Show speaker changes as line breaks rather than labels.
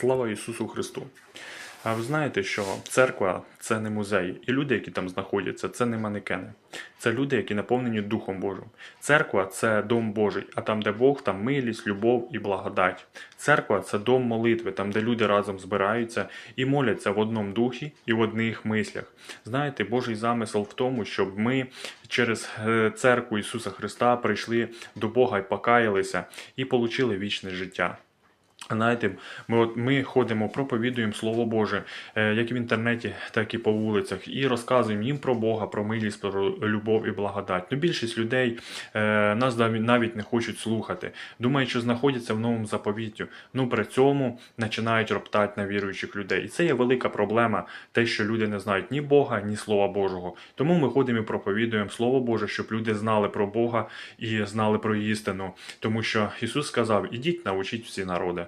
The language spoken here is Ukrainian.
Слава Ісусу Христу! А ви знаєте, що церква це не музей, і люди, які там знаходяться, це не манекени. Це люди, які наповнені Духом Божим. Церква це дом Божий, а там, де Бог, там милість, любов і благодать. Церква це дом молитви, там, де люди разом збираються і моляться в одному духі і в одних мислях. Знаєте, Божий замисел в тому, щоб ми через е, церкву Ісуса Христа прийшли до Бога і покаялися і отримали вічне життя. Знаєте, ми, от, ми ходимо, проповідуємо Слово Боже, е, як в інтернеті, так і по вулицях, і розказуємо їм про Бога, про милість, про любов і благодать. Ну, більшість людей е, нас навіть не хочуть слухати. Думають, що знаходяться в новому заповіттю. Ну при цьому починають роптати на віруючих людей. І це є велика проблема, те, що люди не знають ні Бога, ні Слова Божого. Тому ми ходимо і проповідуємо Слово Боже, щоб люди знали про Бога і знали про істину. Тому що Ісус сказав: ідіть, навчіть всі народи.